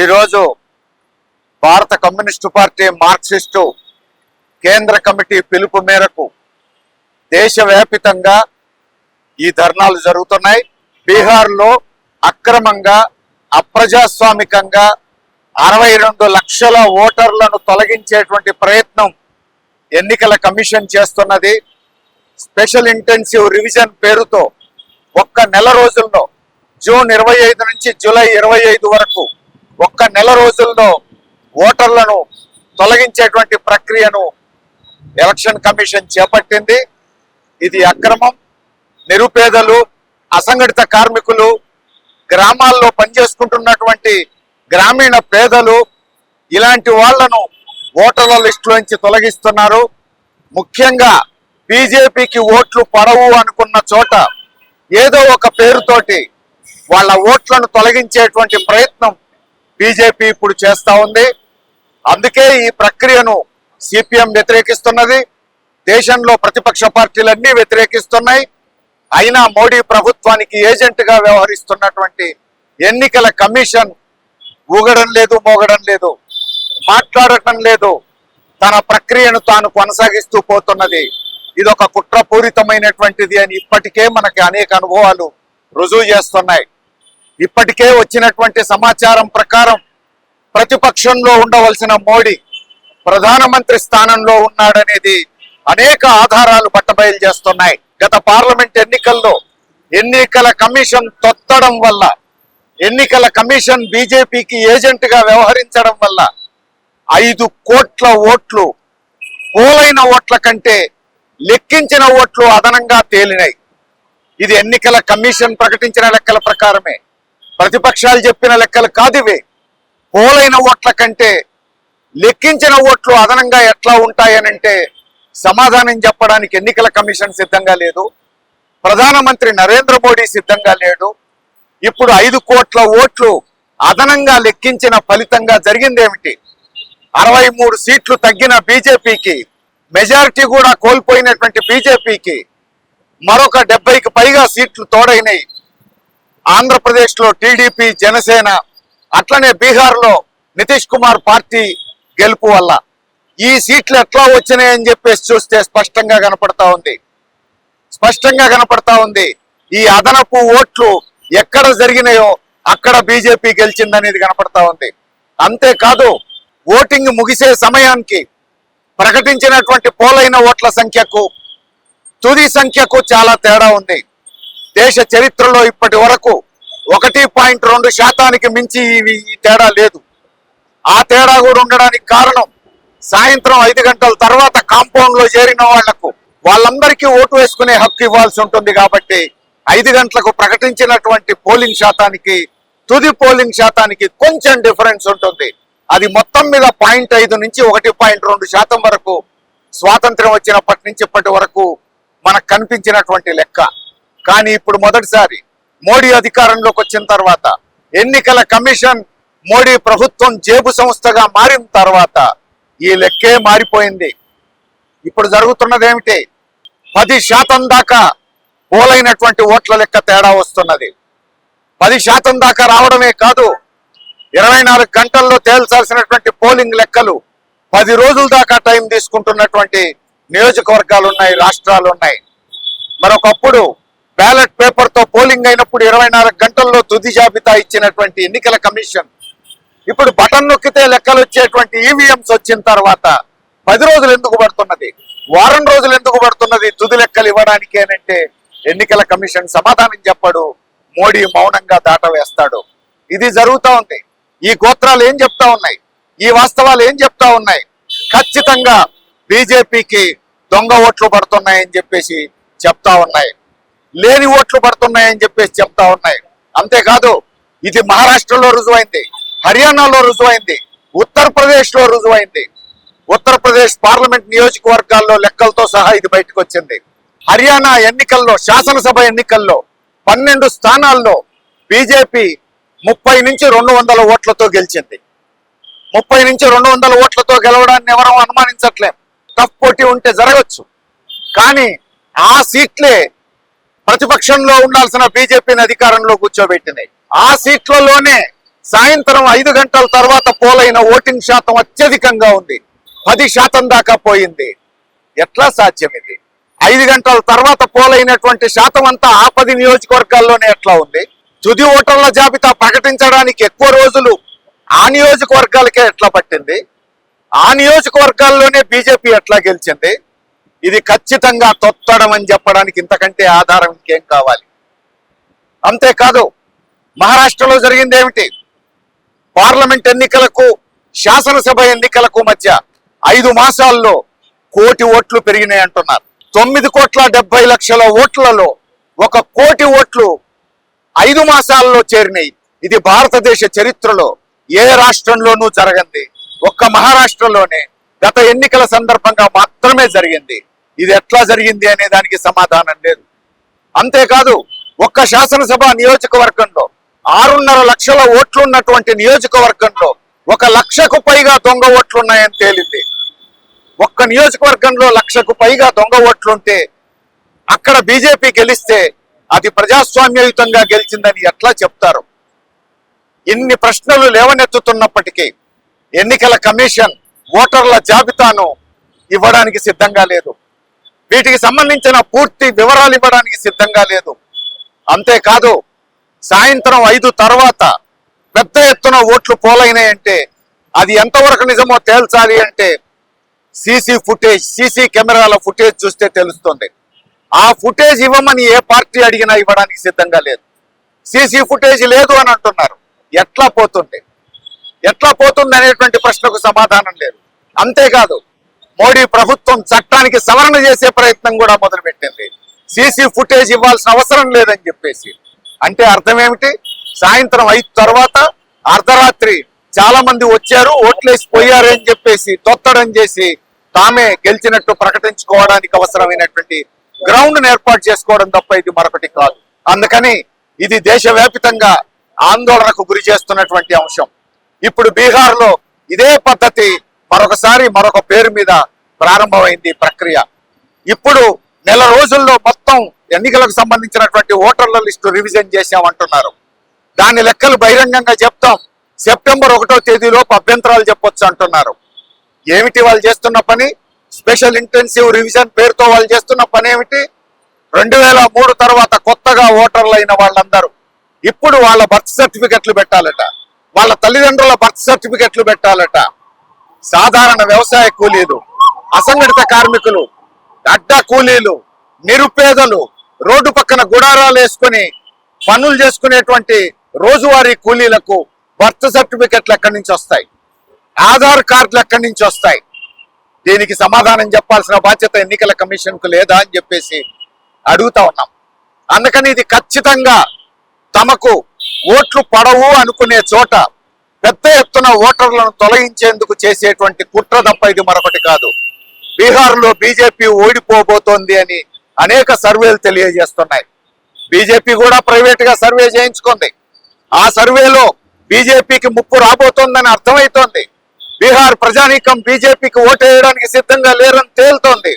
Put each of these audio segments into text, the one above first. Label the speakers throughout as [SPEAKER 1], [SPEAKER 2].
[SPEAKER 1] ఈరోజు భారత communist party Marxist కేంద్ర కమిటీ పిలుపు మేరకు దేశవ్యాపితంగా ఈ ధర్నాలు జరుగుతున్నాయి. బీహార్లో అక్రమంగా అప్రజాస్వామికంగా అరవై రెండు లక్షల ఓటర్లను తొలగించేటువంటి ప్రయత్నం ఎన్నికల కమిషన్ చేస్తున్నది. స్పెషల్ ఇంటెన్సివ్ రివిజన్ పేరుతో ఒక్క నెల రోజుల్లో జూన్ ఇరవై ఐదు నుంచి జూలై ఇరవై ఐదు వరకు ఒక్క నెల రోజుల్లో ఓటర్లను తొలగించేటువంటి ప్రక్రియను ఎలక్షన్ కమిషన్ చేపట్టింది. ఇది అక్రమం నిరుపేదలు అసంఘటిత కార్మికులు గ్రామాల్లో పనిచేసుకుంటున్నటువంటి గ్రామీణ పేదలు ఇలాంటి వాళ్ళను ఓటర్ల లిస్టులోంచి తొలగిస్తున్నారు. ముఖ్యంగా బీజేపీకి ఓట్లు పడవు అనుకున్న చోట ఏదో ఒక పేరుతోటి వాళ్ళ ఓట్లను తొలగించేటువంటి ప్రయత్నం బీజేపీ ఇప్పుడు చేస్తా ఉంది. అందుకే ఈ ప్రక్రియను సిపిఎం వ్యతిరేకిస్తున్నది. దేశంలో ప్రతిపక్ష పార్టీలన్నీ వ్యతిరేకిస్తున్నాయి. అయినా మోడీ ప్రభుత్వానికి ఏజెంట్గా వ్యవహరిస్తున్నటువంటి ఎన్నికల కమిషన్ ఊగడం లేదు మోగడం లేదు మాట్లాడటం లేదు. తన ప్రక్రియను తాను కొనసాగిస్తూ పోతున్నది. ఇది ఒక కుట్రపూరితమైనటువంటిది అని ఇప్పటికే మనకి అనేక అనుభవాలు రుజువు చేస్తున్నాయి. ఇప్పటికే వచ్చినటువంటి సమాచారం ప్రకారం ప్రతిపక్షంలో ఉండవలసిన మోడీ ప్రధానమంత్రి స్థానంలో ఉన్నాడనేది అనేక ఆధారాలు బట్టబయలు చేస్తున్నాయి. గత పార్లమెంట్ ఎన్నికల్లో ఎన్నికల కమిషన్ తొత్తడం వల్ల ఎన్నికల కమిషన్ బీజేపీకి ఏజెంట్గా వ్యవహరించడం వల్ల ఐదు కోట్ల ఓట్లు పోలైన ఓట్ల కంటే లెక్కించిన ఓట్లు అదనంగా తేలినాయి. ఇది ఎన్నికల కమిషన్ ప్రకటించిన లెక్కల ప్రకారమే. ప్రతిపక్షాలు చెప్పిన లెక్కలు కాదు ఇవి. పోలైన ఓట్ల కంటే లెక్కించిన ఓట్లు అదనంగా ఎట్లా ఉంటాయనంటే సమాధానం చెప్పడానికి ఎన్నికల కమిషన్ సిద్ధంగా లేదు. ప్రధానమంత్రి నరేంద్ర మోడీ సిద్ధంగా లేడు. ఇప్పుడు ఐదు కోట్ల ఓట్లు అదనంగా లెక్కించిన ఫలితంగా జరిగిందేమిటి? అరవై మూడు సీట్లు తగ్గిన బీజేపీకి మెజారిటీ కూడా కోల్పోయినటువంటి బీజేపీకి మరొక డెబ్బైకి పైగా సీట్లు తోడైనాయి. ఆంధ్రప్రదేశ్లో టీడీపీ జనసేన అట్లనే బీహార్లో నితీష్ కుమార్ పార్టీ గెలుపు వల్ల ఈ సీట్లు ఎట్లా వచ్చినాయని చెప్పేసి చూస్తే స్పష్టంగా కనపడతా ఉంది. స్పష్టంగా కనపడతా ఉంది. ఈ అదనపు ఓట్లు ఎక్కడ జరిగినాయో అక్కడ బీజేపీ గెలిచిందనేది కనపడతా ఉంది. అంతేకాదు ఓటింగ్ ముగిసే సమయానికి ప్రకటించినటువంటి పోలైన ఓట్ల సంఖ్యకు తుది సంఖ్యకు చాలా తేడా ఉంది. దేశ చరిత్రలో ఇప్పటి వరకు ఒకటి పాయింట్ రెండు శాతానికి మించి ఇవి ఈ తేడా లేదు. ఆ తేడా కూడా ఉండడానికి కారణం సాయంత్రం ఐదు గంటల తర్వాత కాంపౌండ్లో చేరిన వాళ్ళకు వాళ్ళందరికీ ఓటు వేసుకునే హక్కు ఇవ్వాల్సి ఉంటుంది కాబట్టి ఐదు గంటలకు ప్రకటించినటువంటి పోలింగ్ శాతానికి తుది పోలింగ్ శాతానికి కొంచెం డిఫరెన్స్ ఉంటుంది. అది మొత్తం మీద పాయింట్ ఐదు నుంచి ఒకటి పాయింట్ రెండు శాతం వరకు స్వాతంత్రం వచ్చినప్పటి నుంచి ఇప్పటి వరకు మనకు కనిపించినటువంటి లెక్క. కానీ ఇప్పుడు మొదటిసారి మోడీ అధికారంలోకి వచ్చిన తర్వాత ఎన్నికల కమిషన్ మోడీ ప్రభుత్వం జేబు సంస్థగా మారిన తర్వాత ఈ లెక్కే మారిపోయింది. ఇప్పుడు జరుగుతున్నది ఏమిటి? పది శాతం దాకా పోలైనటువంటి ఓట్ల లెక్క తేడా వస్తున్నది. పది శాతం దాకా రావడమే కాదు ఇరవై నాలుగు గంటల్లో తేల్చాల్సినటువంటి పోలింగ్ లెక్కలు పది రోజుల దాకా టైం తీసుకుంటున్నటువంటి నియోజకవర్గాలు ఉన్నాయి రాష్ట్రాలు ఉన్నాయి. మరొకప్పుడు బ్యాలెట్ పేపర్తో పోలింగ్ అయినప్పుడు ఇరవై నాలుగు గంటల్లో తుది జాబితా ఇచ్చినటువంటి ఎన్నికల కమిషన్. ఇప్పుడు బటన్ నొక్కితే లెక్కలు వచ్చేటువంటి ఈవీఎంస్ వచ్చిన తర్వాత పది రోజులు ఎందుకు పడుతున్నది? వారం రోజులు ఎందుకు పడుతున్నది? తుది లెక్కలు ఇవ్వడానికి అనంటే ఎన్నికల కమిషన్ సమాధానం చెప్పడు. మోడీ మౌనంగా దాట వేస్తాడు. ఇది జరుగుతూ ఉంది. ఈ గోత్రాలు ఏం చెప్తా ఉన్నాయి? ఈ వాస్తవాలు ఏం చెప్తా ఉన్నాయి? ఖచ్చితంగా బీజేపీకి దొంగ ఓట్లు పడుతున్నాయని చెప్పేసి చెప్తా ఉన్నాయి. లేని ఓట్లు పడుతున్నాయని చెప్పేసి చెప్తా ఉన్నాయి. అంతేకాదు ఇది మహారాష్ట్రలో రుజువైంది హర్యానాలో రుజువైంది ఉత్తరప్రదేశ్లో రుజువైంది. ఉత్తరప్రదేశ్ పార్లమెంట్ నియోజకవర్గాల్లో లెక్కలతో సహా ఇది బయటకు వచ్చింది హర్యానా ఎన్నికల్లో శాసనసభ ఎన్నికల్లో పన్నెండు స్థానాల్లో బీజేపీ ముప్పై నుంచి రెండు వందల ఓట్లతో గెలిచింది. ముప్పై నుంచి రెండు వందల ఓట్లతో గెలవడాన్ని ఎవరూ అనుమానించట్లేం. టఫ్ పోటీ ఉంటే జరగచ్చు. కానీ ఆ సీట్లే ప్రతిపక్షంలో ఉండాల్సిన బీజేపీని అధికారంలో కూర్చోబెట్టినాయి ఆ సీట్లలోనే సాయంత్రం ఐదు గంటల తర్వాత పోలైన ఓటింగ్ శాతం అత్యధికంగా ఉంది. పది శాతం దాకా పోయింది. ఎట్లా సాధ్యం ఇది? ఐదు గంటల తర్వాత పోలైనటువంటి శాతం అంతా ఆ పది నియోజకవర్గాల్లోనే ఎట్లా ఉంది? తుది ఓటర్ల జాబితా ప్రకటించడానికి ఎక్కువ రోజులు ఆ నియోజకవర్గాలకే ఎట్లా పట్టింది? ఆ నియోజకవర్గాల్లోనే బీజేపీ ఎట్లా గెలిచింది? ఇది ఖచ్చితంగా తొత్తడం అని చెప్పడానికి ఇంతకంటే ఆధారం ఇంకేం కావాలి? అంతేకాదు మహారాష్ట్రలో జరిగింది ఏమిటి? పార్లమెంట్ ఎన్నికలకు శాసనసభ ఎన్నికలకు మధ్య ఐదు మాసాల్లో కోటి ఓట్లు పెరిగినాయి అంటున్నారు. తొమ్మిది కోట్ల డెబ్బై లక్షల ఓట్లలో ఒక కోటి ఓట్లు ఐదు మాసాల్లో చేరినాయి. ఇది భారతదేశ చరిత్రలో ఏ రాష్ట్రంలోనూ జరగంది. ఒక్క మహారాష్ట్రలోనే గత ఎన్నికల సందర్భంగా మాత్రమే జరిగింది. ఇది ఎట్లా జరిగింది అనే దానికి సమాధానం లేదు. అంతేకాదు ఒక్క శాసనసభ నియోజకవర్గంలో ఆరున్నర లక్షల ఓట్లు ఉన్నటువంటి నియోజకవర్గంలో ఒక లక్షకు పైగా దొంగ ఓట్లున్నాయని తేలింది. ఒక్క నియోజకవర్గంలో లక్షకు పైగా దొంగ ఓట్లుంటే అక్కడ బీజేపీ గెలిస్తే అది ప్రజాస్వామ్యయుతంగా గెలిచిందని ఎట్లా చెప్తారు? ఇన్ని ప్రశ్నలు లేవనెత్తుతున్నప్పటికీ ఎన్నికల కమిషన్ ఓటర్ల జాబితాను ఇవ్వడానికి సిద్ధంగా లేదు. వీటికి సంబంధించిన పూర్తి వివరాలు ఇవ్వడానికి సిద్ధంగా లేదు. అంతేకాదు సాయంత్రం ఐదు తర్వాత పెద్ద ఎత్తున ఓట్లు పోలైనాయంటే అది ఎంతవరకు నిజమో తేల్చాలి అంటే సీసీ ఫుటేజ్ సీసీ కెమెరాల ఫుటేజ్ చూస్తే తెలుస్తుంది. ఆ ఫుటేజ్ ఇవ్వమని ఏ పార్టీ అడిగినా ఇవ్వడానికి సిద్ధంగా లేదు. సీసీ ఫుటేజ్ లేదు అని అంటున్నారు. ఎట్లా పోతుంది ఎట్లా పోతుంది అనేటువంటి ప్రశ్నకు సమాధానం లేదు. అంతేకాదు మోడీ ప్రభుత్వం చట్టానికి సవరణ చేసే ప్రయత్నం కూడా మొదలుపెట్టింది. సీసీ ఫుటేజ్ ఇవ్వాల్సిన అవసరం లేదని చెప్పేసి. అంటే అర్థం ఏమిటి? సాయంత్రం ఐదు తర్వాత అర్ధరాత్రి చాలా మంది వచ్చారు ఓట్లేసి పోయారు అని చెప్పేసి తొత్తడం చేసి తామే గెలిచినట్టు ప్రకటించుకోవడానికి అవసరమైనటువంటి గ్రౌండ్ ఏర్పాటు చేసుకోవడం తప్ప ఇది మరొకటి కాదు. అందుకని ఇది దేశవ్యాపితంగా ఆందోళనకు గురి చేస్తున్నటువంటి అంశం. ఇప్పుడు బీహార్లో ఇదే పద్ధతి మరొకసారి మరొక పేరు మీద ప్రారంభమైంది ప్రక్రియ. ఇప్పుడు నెల రోజుల్లో మొత్తం ఎన్నికలకు సంబంధించినటువంటి ఓటర్ల లిస్టు రివిజన్ చేశామంటున్నారు. దాని లెక్కలు బహిరంగంగా చెప్తాం. సెప్టెంబర్ ఒకటో తేదీలోపు అభ్యంతరాలు చెప్పొచ్చు అంటున్నారు. ఏమిటి వాళ్ళు చేస్తున్న పని? స్పెషల్ ఇంటెన్సివ్ రివిజన్ పేరుతో వాళ్ళు చేస్తున్న పని ఏమిటి? రెండు వేల మూడు తర్వాత కొత్తగా ఓటర్లు అయిన వాళ్ళందరూ ఇప్పుడు వాళ్ళ బర్త్ సర్టిఫికెట్లు పెట్టాలట. వాళ్ళ తల్లిదండ్రుల బర్త్ సర్టిఫికెట్లు పెట్టాలట. సాధారణ వ్యవసాయ కూలీలు అసంఘటిత కార్మికులు అడ్డా కూలీలు నిరుపేదలు రోడ్డు పక్కన గుడారాలు వేసుకుని పనులు చేసుకునేటువంటి రోజువారీ కూలీలకు బర్త్ సర్టిఫికెట్లు ఎక్కడి నుంచి వస్తాయి? ఆధార్ కార్డులు ఎక్కడి నుంచి వస్తాయి? దీనికి సమాధానం చెప్పాల్సిన బాధ్యత ఎన్నికల కమిషన్కు లేదా అని చెప్పేసి అడుగుతా ఉన్నాం. అందుకని ఇది ఖచ్చితంగా తమకు ఓట్లు పడవు అనుకునే చోట పెద్ద ఎత్తున ఓటర్లను తొలగించేందుకు చేసేటువంటి కుట్ర తప్ప ఇది మరొకటి కాదు. బీహార్లో బీజేపీ ఓడిపోబోతోంది అని అనేక సర్వేలు తెలియజేస్తున్నాయి. బీజేపీ కూడా ప్రైవేట్గా సర్వే చేయించుకుంది. ఆ సర్వేలో బీజేపీకి ముప్పు రాబోతోందని అర్థమవుతోంది బీహార్ ప్రజానీకం బీజేపీకి ఓటేయడానికి సిద్ధంగా లేరని తేలుతోంది.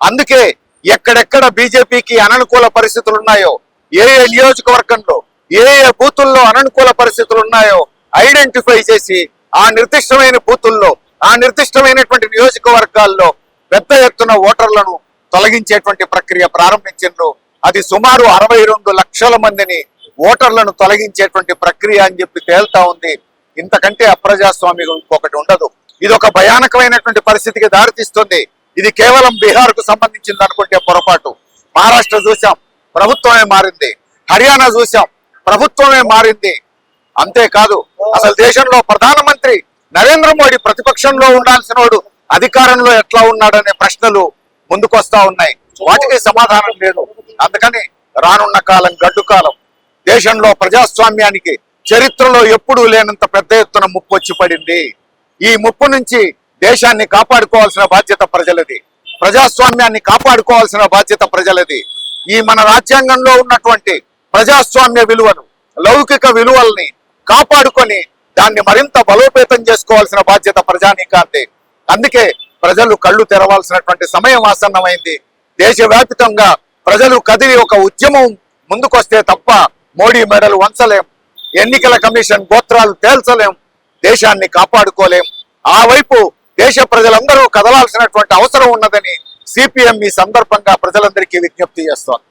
[SPEAKER 1] అందుకే ఎక్కడెక్కడ బీజేపీకి అననుకూల పరిస్థితులు ఉన్నాయో ఏ ఏ నియోజకవర్గంలో ఏ ఏ బూతుల్లో అననుకూల పరిస్థితులు ఉన్నాయో ఐడెంటిఫై చేసి ఆ నిర్దిష్టమైన బూతుల్లో ఆ నిర్దిష్టమైనటువంటి నియోజకవర్గాల్లో పెద్ద ఎత్తున ఓటర్లను తొలగించేటువంటి ప్రక్రియ ప్రారంభించిండ్రు. అది సుమారు అరవై రెండు లక్షల మందిని ఓటర్లను తొలగించేటువంటి ప్రక్రియ అని చెప్పి తేల్తా ఉంది. ఇంతకంటే అప్రజాస్వామ్యం ఇంకొకటి ఉండదు. ఇది ఒక భయానకమైనటువంటి పరిస్థితికి దారితీస్తుంది. ఇది కేవలం బీహార్కు సంబంధించింది అనుకుంటే పొరపాటు. మహారాష్ట్ర చూసాం ప్రభుత్వమే మారింది. హర్యానా చూసాం ప్రభుత్వమే మారింది. అంతేకాదు అసలు దేశంలో ప్రధానమంత్రి నరేంద్ర మోడీ ప్రతిపక్షంలో ఉండాల్సిన వాడు అధికారంలో ఎట్లా ఉన్నాడనే ప్రశ్నలు ముందుకొస్తా ఉన్నాయి. వాటికి సమాధానం లేదు. అందుకని రానున్న కాలం గడ్డు కాలం. దేశంలో ప్రజాస్వామ్యానికి చరిత్రలో ఎప్పుడూ లేనంత పెద్ద ఎత్తున ముప్పు వచ్చి పడింది. ఈ ముప్పు నుంచి దేశాన్ని కాపాడుకోవాల్సిన బాధ్యత ప్రజలది. ప్రజాస్వామ్యాన్ని కాపాడుకోవాల్సిన బాధ్యత ప్రజలది. ఈ మన రాజ్యాంగంలో ఉన్నటువంటి ప్రజాస్వామ్య విలువను లౌకిక విలువల్ని కాపాడుకొని దాన్ని మరింత బలోపేతం చేసుకోవాల్సిన బాధ్యత ప్రజానీకాంతి. అందుకే ప్రజలు కళ్ళు తెరవాల్సినటువంటి సమయం ఆసన్నమైంది. దేశవ్యాప్తంగా ప్రజలు కదిలి ఒక ఉద్యమం ముందుకొస్తే తప్ప మోడీ మెడలు వంచలేం. ఎన్నికల కమిషన్ గోత్రాలు తేల్చలేం. దేశాన్ని కాపాడుకోలేం. ఆ వైపు దేశ ప్రజలందరూ కదలాల్సినటువంటి అవసరం ఉన్నదని సిపిఎం ఈ సందర్భంగా ప్రజలందరికీ విజ్ఞప్తి చేస్తోంది.